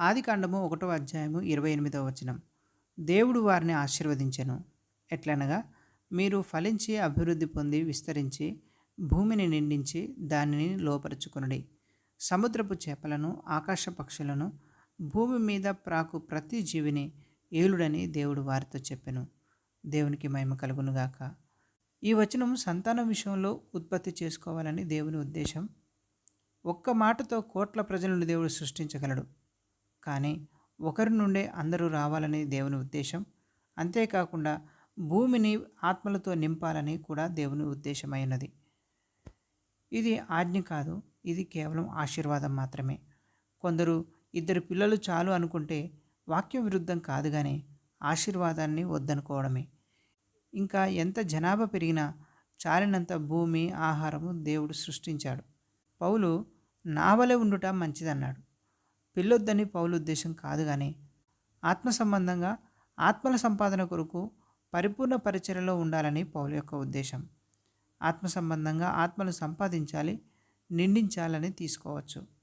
ఆదికాండము ఒకటో అధ్యాయము ఇరవై ఎనిమిదవ వచనం. దేవుడు వారిని ఆశీర్వదించెను. ఎట్లనగా మీరు ఫలించి అభివృద్ధి పొంది విస్తరించి భూమిని నిండించి దానిని లోపరుచుకొనుడి సముద్రపు చేపలను ఆకాశ పక్షులను భూమి మీద ప్రాకు ప్రతి జీవిని ఏలుడని దేవుడు వారితో చెప్పెను. దేవునికి మహిమ కలుగునుగాక ఈ వచనం సంతానం విషయంలో ఉత్పత్తి చేసుకోవాలని దేవుని ఉద్దేశం. ఒక్క మాటతో కోట్ల ప్రజలను దేవుడు సృష్టించగలడు. కానీ ఒకరి నుండే అందరూ రావాలని దేవుని ఉద్దేశం. అంతేకాకుండా భూమిని ఆత్మలతో నింపాలని కూడా దేవుని ఉద్దేశమైనది. ఇది ఆజ్ఞ కాదు ఇది కేవలం ఆశీర్వాదం మాత్రమే. కొందరు ఇద్దరు పిల్లలు చాలు అనుకుంటే వాక్య విరుద్ధం కాదు కానీ ఆశీర్వాదాన్ని వద్దనుకోవడమే. ఇంకా ఎంత జనాభా పెరిగినా చాలినంత భూమి ఆహారము దేవుడు సృష్టించాడు. పౌలు నావలే ఉండుట మంచిదన్నాడు. పిల్లొద్దని పౌలు ఉద్దేశం కాదు కానీ ఆత్మ సంబంధంగా ఆత్మల సంపాదన కొరకు పరిపూర్ణ పరిచయలో ఉండాలని పౌలు యొక్క ఉద్దేశం. ఆత్మ సంబంధంగా ఆత్మలు సంపాదించాలి నిండించాలని తీసుకోవచ్చు.